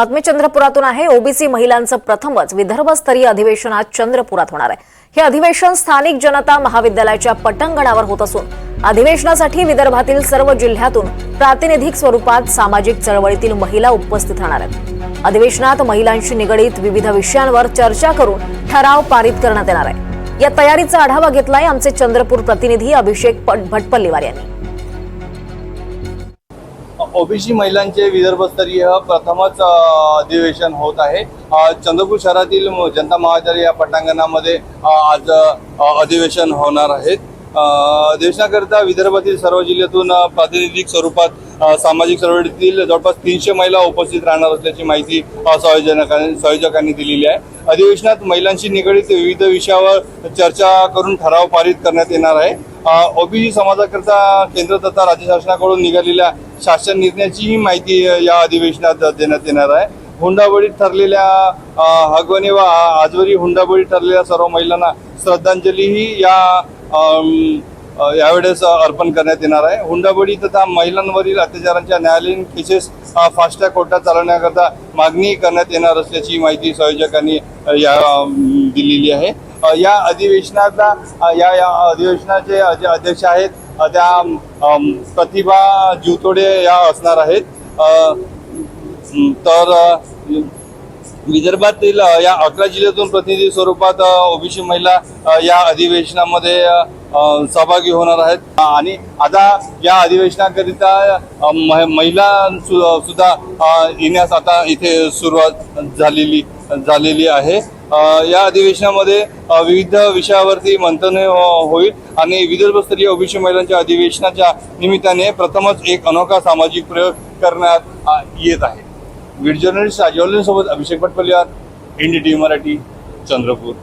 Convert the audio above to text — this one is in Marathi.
बातमी चंद्रपुरातून आहे. ओबीसी महिलांचं प्रथमच विदर्भस्तरीय अधिवेशन आज चंद्रपुरात होणार आहे. हे अधिवेशन स्थानिक जनता महाविद्यालयाच्या पटंगणावर होत असून अधिवेशनासाठी विदर्भातील सर्व जिल्ह्यातून प्रातिनिधिक स्वरूपात सामाजिक चळवळीतील महिला उपस्थित राहणार आहेत. अधिवेशनात महिलांशी निगडीत विविध विषयांवर चर्चा करून ठराव पारित करण्यात येणार आहे. या तयारीचा आढावा घेतलाय आमचे चंद्रपूर प्रतिनिधी अभिषेक भटपल्लीवार यांनी. ओबीसी महिलांचे विदर्भस्तरीय प्रथमच अधिवेशन होत आहे. चंद्रपूर शहरातील जनता महाविद्यालय या पटांगणामध्ये आज अधिवेशन होणार आहेत अधिवेशनाकरिता विदर्भातील सर्व जिल्ह्यातून प्रातिनिधिक स्वरूपात सामाजिक चळवळीतील जवळपास तीनशे महिला उपस्थित राहणार असल्याची माहिती अ, संयोजकांनी संयोजकांनी दिलेली आहे. अधिवेशनात महिलांशी निगडीत विविध विषयावर चर्चा करून ठराव पारित करण्यात येणार आहे. ओबीसी समाजाकरता केंद्र तथा राज्य शासनाकडून निघालेल्या शासन निर्णयाचीही माहिती या अधिवेशनात देण्यात येणार आहे. हुंडाबळीत ठरलेल्या हगवणे व आजवरी हुंडाबळी ठरलेल्या सर्व महिलांना श्रद्धांजलीही या यावेळेस अर्पण करण्यात येणार आहे. हुंडाबळी तथा महिलांवरील अत्याचारांच्या न्यायालयीन केसेस फास्टॅग कोर्टात चालवण्याकरता मागणी करण्यात येणार असल्याची माहिती संयोजकांनी या दिलेली आहे. या अधिवेशनाचा या या अधिवेशनाचे जे अध्यक्ष आहेत त्या प्रतिभा जीवतोडे या असणार आहेत. तर विदर्भातील या अकरा जिल्ह्यातून प्रतिनिधी स्वरूपात ओबीसी महिला या अधिवेशनामध्ये सहभागी होणार आहेत. आणि आता या अधिवेशनाकरिता महिला सुद्धा येण्यास आता इथे सुरुवात झालेली झालेली आहे. या अधिवेशनामध्ये विविध विषयावरती मंथन होईल आणि विदर्भस्तरीय ओबीसी महिलांच्या अधिवेशनाच्या निमित्ताने प्रथमच एक अनोखा सामाजिक प्रयोग करण्यात येत आहे. Video journalist राजवलेंसोबत Abhishek Bhatpaliyar N D T Marathi Chandrapur.